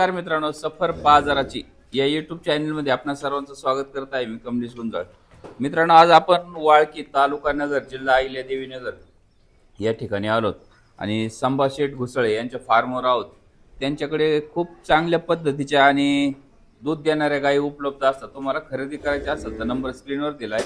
नमस्कार मित्रांनो सफर बाजाराची या युट्यूब चॅनलमध्ये आपणा सर्वांचं स्वागत करत आहे. मी कमलेश गुंजाळ. मित्रांनो आज आपण वाळकी तालुका नगर जिल्हा अहिल्यादेवी नगर या ठिकाणी आलोत. आणि संभाशेठ घुसळे यांच्या फार्मवर आहोत. त्यांच्याकडे खूप चांगल्या पद्धतीच्या आणि दूध देणाऱ्या गायी उपलब्ध असतात. तुम्हाला खरेदी करायची असेल तर नंबर स्क्रीनवर दिलाय.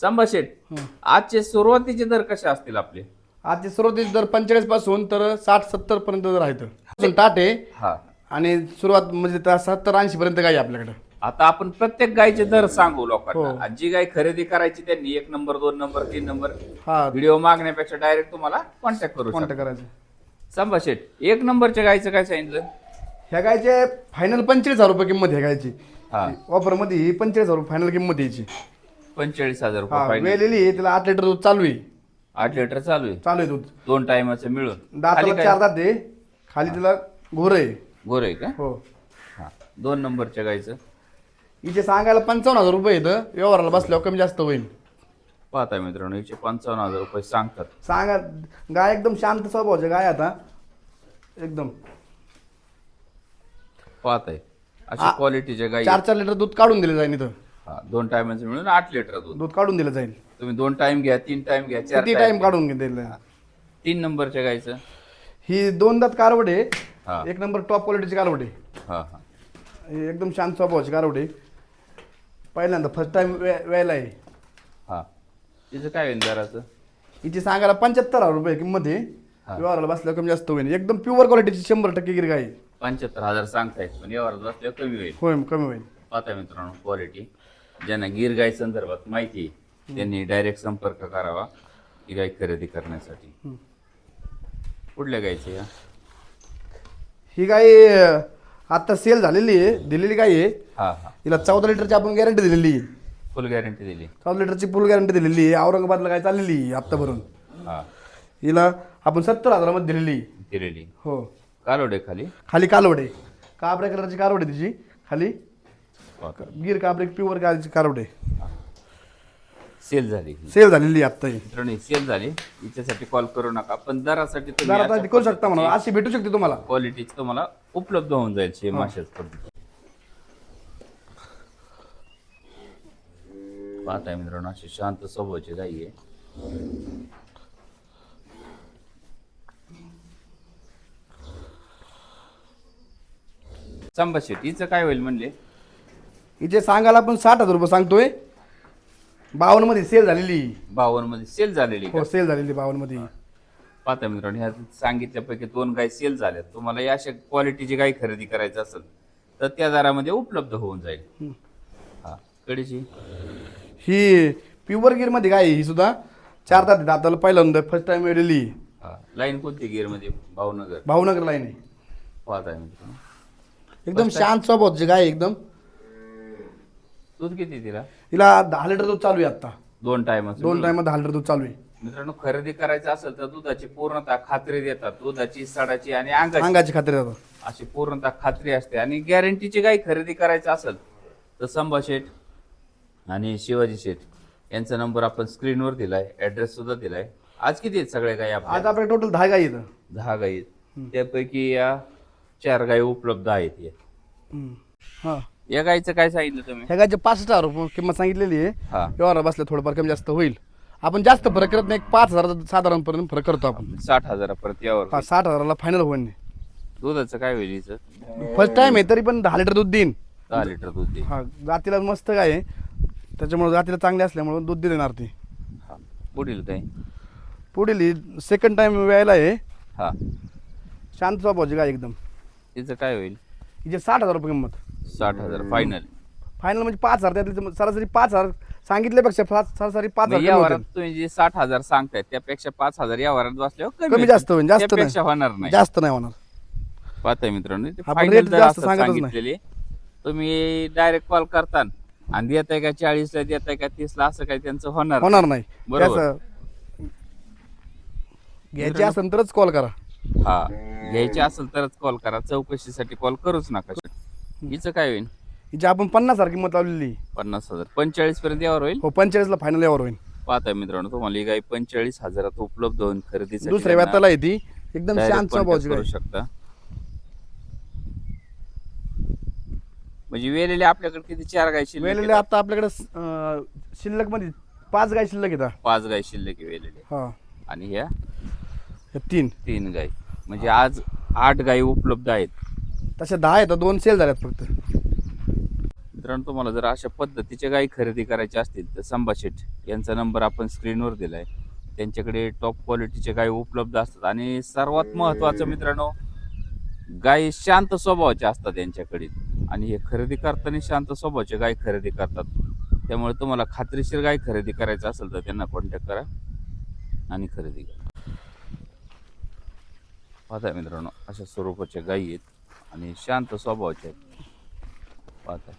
संभाशेठ आजचे सुरुवातीचे दर कसे असतील आपले? आजचे सुरुवातीचे दर पंचेचाळीसपासून तर साठ सत्तर पर्यंत दर आहेत. टाट आहे. हा. आणि सुरुवात म्हणजे सत्तर ऐंशी पर्यंत आहे आपल्याकडे. आता आपण प्रत्येक गायचे दर सांगू हो. लोकांना आणि जी गाय खरेदी करायची त्यांनी एक नंबर दोन नंबर तीन नंबर हा. व्हिडिओ मागण्यापेक्षा डायरेक्ट तुम्हाला कॉन्टॅक्ट करू शकता. कॉन्टॅक्ट करायचं संभाषेट एक नंबरच्या गायचं काय सांगितलं? ह्या गायचे फायनल पंचेचाळीस हजार रुपये किंमत ह्या गायची हा. ऑफरमध्ये ही पंचेचाळीस हजार रुपये फायनल किंमत यायची. पंचेचाळीस हजार हा रुपये वेलेली आहे तिला आठ लिटर दूध चालू आहे. आठ लिटर चालू आहे. चालू आहे दूध. दोन टायमाचं मिळून. खाली दाताला काय? चार दात आहे. खाली तिला घोर आहे. गोर आहे का? हो. हा. दोन नंबरच्या गायचं. हिचे सांगायला पंचावन्न हजार रुपये येतं व्यवहाराला बसल्यावर कमी जास्त होईल. पाहताय मित्रांनो हिचे पंचावन्न हजार रुपये सांगतात. सांगा गाय एकदम शांत स्वभावाची गाय आता. एकदम. पाहताय. अशी क्वालिटीच्या गायी चार चार लिटर दूध काढून दिलं जाईल इथं. हा दोन टायमाचं मिळून आठ लिटर दूध. दूध काढून दिलं जाईल तुम्ही दोन टाइम घ्या तीन टाइम घ्या चार किती टाइम टाइम काढून दिलं तीन नंबरच्या गायचं. ही दोन दात कारवड आहे. हा. एक नंबर टॉप क्वालिटीची कारवड आहे. हा हा. ही एकदम शांत स्वभावाची कारवड आहे. पहिल्यांदा फर्स्ट टाइम वेळेला आहे. हा. तिचं काय होईल जराचं हिची सांगायला पंच्याहत्तर हजार रुपये किंमत आहे. व्यवहाराला बसल्यावर कमी जास्त होईल एकदम प्युअर क्वालिटीची शंभर टक्के गिर आहे. पंच्याहत्तर हजार सांगतायत पण यावर बसल्यावर कमी होईल. होय कमी होईल. पाहता मित्रांनो क्वालिटी ज्यांना गिर गाय संदर्भात माहिती त्यांनी डायरेक्ट संपर्क करावा ही गाय खरेदी करण्यासाठी. कुठल्या गायचे या ही गाय आता सेल झालेली आहे. दिलेली गाय आहे. हा हा. हिला चौदा लिटरची आपण गॅरंटी दिलेली आहे. फुल गॅरंटी दिली. चौदा लिटरची फुल गॅरंटी दिलेली आहे. औरंगाबादला काय चाललेली आहे हप्ता भरून हा. हिला आपण सत्तर हजारामध्ये दिलेली आहे. दिलेली. हो. कालोडे खाली? खाली कालवडे काबऱ्या कलरची कारवडे तिची. खाली. गिर काबरे प्युअर कारची कारवडे सेल झाली सेल झालेली आहे आत्ता ही. मित्रांनो सेल झाली. हिच्यासाठी कॉल करू नका पण दरासाठी जरा आता करू शकता म्हणा. अशी भेटू शकते तुम्हाला. क्वालिटीची तुम्हाला उपलब्ध होऊन जाईल शे माशाच पद्धती पाहताय मित्रांनो अशी शांत स्वभावाची गाई आहे. संभाषित हिचं काय होईल म्हणले? हिचे सांगायला आपण साठ हजार रुपये सांगतोय. बावन्नमध्ये सेल झालेली. बावनमध्ये सेल झालेली? हो सेल झालेली बावन्नमध्ये पाहता मित्रांनो ह्या सांगितल्यापैकी दोन गाय सेल झाल्यात. तुम्हाला या अशा क्वालिटीची गाय खरेदी करायची असेल तर त्या दरामध्ये उपलब्ध होऊन जाईल. हा कडेची? ही प्युअर गिरमध्ये आहे ही सुद्धा. चार तास दाताला पहिल्यांदा फर्स्ट टाइम वेळेली हा लाईन कोणती गिअरमध्ये भावनगर. भावनगर लाईन आहे. पाहताय मित्रांनो. एकदम शांत स्वभावाची गाय आहे एकदम. दूध किती तिला? हिला दहा लिटर दूध चालू आहे आता. दोन टायम दोन टाइम दहा लिटर दूध चालू आहे. मित्रांनो खरेदी करायचं असेल तर दुधाची पूर्णतः खात्री देतात. दुधाची सडाची आणि अंगाची. अंगाची खात्री जातात अशी पूर्णतः खात्री असते. आणि गॅरंटीची गाय खरेदी करायचं असेल तर संभा शेठ आणि शिवाजी शेठ यांचा नंबर आपण स्क्रीनवर दिलाय ऍड्रेस सुद्धा दिलाय. आज किती आहेत सगळ्या गायी आज आपल्या टोटल दहा येतं दहा गायी आहेत. त्यापैकी या चार गायी उपलब्ध आहेत या. हा. या गायीचं काय सांगितलं तुम्ही? ह्या गायचे पासष्ट हजार रुपये किंमत सांगितलेली आहे. हा. व्यवहार बसल्या थोडंफार कमी जास्त होईल. आपण जास्त फरक करत नाही एक पाच हजार साधारणपर्यंत फरक करतो आपण. साठ हजारापर्यंत यावर. हा, साठ हजाराला फायनल होईल. दुधाचं काय होईल हिचं? फर्स्ट टाइम आहे तरी पण दहा लिटर दूध देईन. दहा लिटर दूध देईल हा जातीला मस्त गाय आहे त्याच्यामुळे जातीला चांगली असल्यामुळे दूध देणार ती. हा. पुढील काय? पुढील सेकंड टाइम वेळेला आहे. हा. शांत स्वभावाची गाय एकदम. तिचं काय होईल? हिचे साठ हजार रुपये किंमत. साठ हजार. फायनल फायनल म्हणजे पाच हजार त्यातले सरासरी पाच हजार सांगितल्यापेक्षा सरासरी पाच हजार या कमी वरात होतील. तुम्ही जे साठ हजार सांगताय त्यापेक्षा पाच हजार या वरात बसल्यावर कमी जास्त होईल जास्त त्यापेक्षा नाही होणार नाही. जास्त नाही होणार. पाहताय मित्रांनो ते आपण final rate दर जास्त असं सांगतच नाही. सांगितलेले तुम्ही डायरेक्ट कॉल करता आणि देताय का चाळीसला देताय का तीसला असं काही त्यांचं होणार होणार नाही. बरोबर. त्याचं घ्यायची असेल तरच कॉल करा. हा घ्यायचे असेल तरच कॉल करा. चौकशीसाठी कॉल करूच नका. हिचं काय होईल हिची आपण पन्नास हजार किंमत लावलेली. पन्नास हजार. पंचेचाळीस पर्यंत यावर होईल? हो पंचेचाळीसला फायनल यावर होईल. पाहताय मित्रांनो तुम्हाला ही गाय पंचेचाळीस हजारात उपलब्ध होईल खरेदीसाठी दुसऱ्या व्याताला आहे ती. एकदम शांत स्वभावाची करू गाय. शकता. म्हणजे वेलेले आपल्याकडे किती? चार गाय शिल्लक वेलेले आहेत? आता आपल्याकडे शिल्लकमध्ये पाच गाय शिल्लक येतात पाच गाय शिल्लक आहे वेलेले. हा. आणि ह्या हे तीन. तीन गाय. म्हणजे आज आठ गायी उपलब्ध आहेत. तशा दहा आहेत दोन सेल झाल्यात फक्त. मित्रांनो तुम्हाला जर अशा पद्धतीच्या गायी खरेदी करायच्या असतील तर संभा शेठ यांचा नंबर आपण स्क्रीनवर दिलाय. त्यांच्याकडे टॉप क्वालिटीचे गाय उपलब्ध असतात. आणि सर्वात महत्त्वाचं मित्रांनो गायी शांत स्वभावाच्या असतात यांच्याकडे. आणि हे खरेदी करताना शांत स्वभावाचे गाय खरेदी करतात. त्यामुळे तुम्हाला खात्रीशीर गाय खरेदी करायचं असेल तर त्यांना कॉन्टॅक्ट करा आणि खरेदी करा. पाहता मित्रांनो अशा स्वरूपाच्या गायी आहेत. आणि शांत स्वभावाच्या आहेत. पाहताय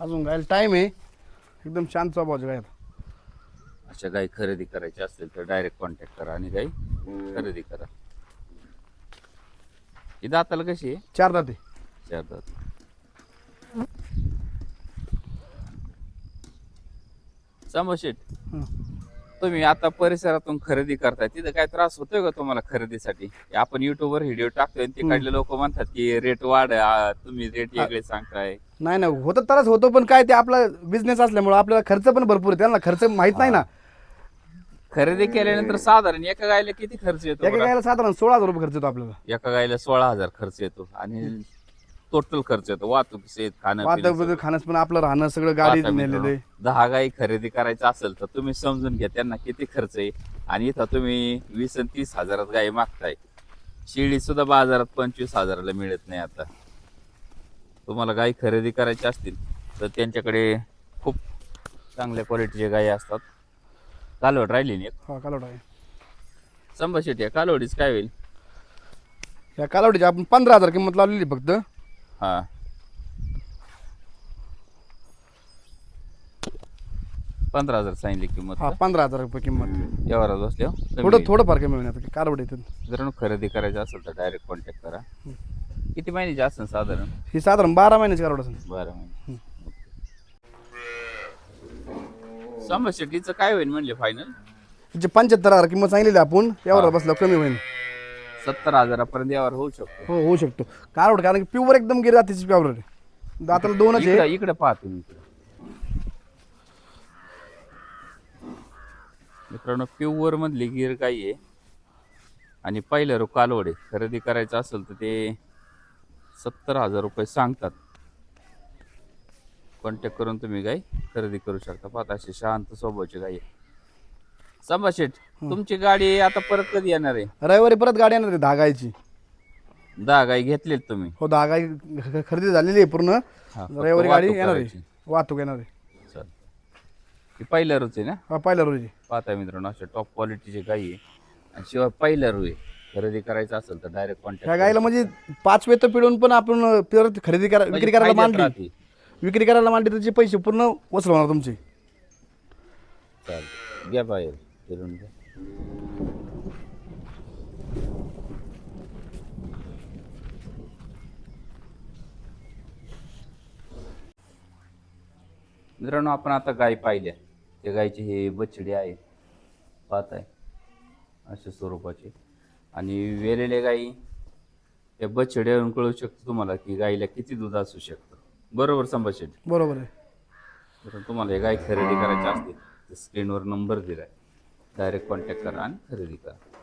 अजून गायला टाइम आहे. एकदम शांत स्वभावाचे गाय. अशा गाई खरेदी करायची असतील तर डायरेक्ट कॉन्टॅक्ट करा आणि गाई खरेदी करा. ही दाताला कशी आहे? चार दाते चार दात. समशेट हं. तुम्ही आता परिसरातून खरेदी करताय तिथं काय त्रास होतोय का तुम्हाला खरेदीसाठी? आपण युट्यूबवर व्हिडिओ टाकतोय आणि तिकडले लोक म्हणतात की रेट वाढ आ, तुम्ही रेट वेगळे सांगताय. नाही नाही होतं तरच होतो पण काय ते आपला बिझनेस असल्यामुळे आपल्याला खर्च पण भरपूर आहे. त्यांना खर्च माहीत नाही ना. खरेदी केल्यानंतर साधारण एका गायला किती खर्च येतो एका बरं? गायला साधारण सोळा हजार रुपये खर्च येतो आपल्याला. एका गायला सोळा हजार खर्च येतो. आणि टोटल खर्च येतो. वाहतुकीचे खाणं पिणं वाहतूक सगळं. खाणं पण आपलं राहणं सगळं गाडी आता मित्रांनो, नेलेलं दहा गाई खरेदी करायचं असेल तर तुम्ही समजून घ्या त्यांना किती खर्च आहे. आणि इथं तुम्ही वीस आणि तीस हजारात गाई मागताय. शिळी सुद्धा बाजारात पंचवीस हजाराला मिळत नाही आता. तुम्हाला गाई खरेदी करायची असतील तर त्यांच्याकडे खूप चांगल्या क्वालिटीच्या गायी असतात. कालवड राहिली नाही. हा कालवड आहे. शेट्या कालवडीच काय होईल? या कालवडीची आपण पंधरा हजार किंमत लावलेली फक्त. हा. पंधरा हजार सांगितली किंमत हा पंधरा हजार रुपये किंमत. व्यवहारात बसल्यावर थोडं थोडं फार कमी होणार कालवड येते जर खरेदी करायचं असेल तर डायरेक्ट कॉन्टॅक्ट करा. किती महिन्याची असेल साधारण? ही साधारण बारा महिन्याची कालवड असेल. बारा महिने समस्या काय होईल म्हणजे फायनल तिचे पंच्याहत्तर हजार किंमत सांगितलेली आपण यावर बसल्यावर कमी होईल. सत्तर हजारापर्यंत यावर होऊ शकतो. हो होऊ शकतो. कालवड कारण की प्युअर एकदम गिर जातीची प्युअर दाताला दोनच आहे. इकडे इकडे पाहा तुम्ही इकडे. मित्रांनो प्युअर मधली गिर गाई आहे? आणि पहिलं रो कालवडे खरेदी करायचं असेल तर ते सत्तर हजार रुपये सांगतात. कॉन्टॅक्ट करून तुम्ही गाई खरेदी करू शकता. पाहता अशी शांत स्वभावाची गाई आहे. संभा शेठ तुमची गाडी आता परत कधी येणार आहे? रविवारी परत गाडी येणार आहे दहा गायची दहा गाई घेतलीत तुम्ही. हो दहा ख- खरेदी झालेली आहे पूर्ण. हा, फक्त रविवारी गाडी वाहतूक येणार आहे. करायची. वाहतूक येणार आहे. ही पहिल्या रोज आहे ना? हा पहिल्या रोजी पाहता मित्रांनो अशा टॉप क्वालिटीचे गाई आहे. आणि शिवाय पहिल्या रू आहे. खरेदी करायचं असेल तर डायरेक्ट ह्या कॉन्टॅक्ट गायला म्हणजे पाच वेत पिळून पण आपण परत खरेदी करा विक्री करायला मांडली. विक्री करायला मांडली त्याचे पैसे पूर्ण वसूल होणार तुमचे. चालतं घ्या बाहेर. फिरून घ्या मित्रांनो आपण आता गाय पाहिल्या. त्या गायचे हे बछडे आहे पाहताय अशा स्वरूपाचे. आणि वेलेले गाई त्या बछड्यावरून कळू शकतो तुम्हाला की गाईला किती दूध असू शकतं. बरोबर संभाषण? बरोबर आहे. तर तुम्हाला हे गाय खरेदी करायची असतील तर स्क्रीनवर नंबर दिलाय. डायरेक्ट कॉन्टॅक्ट करा आणि खरेदी करा.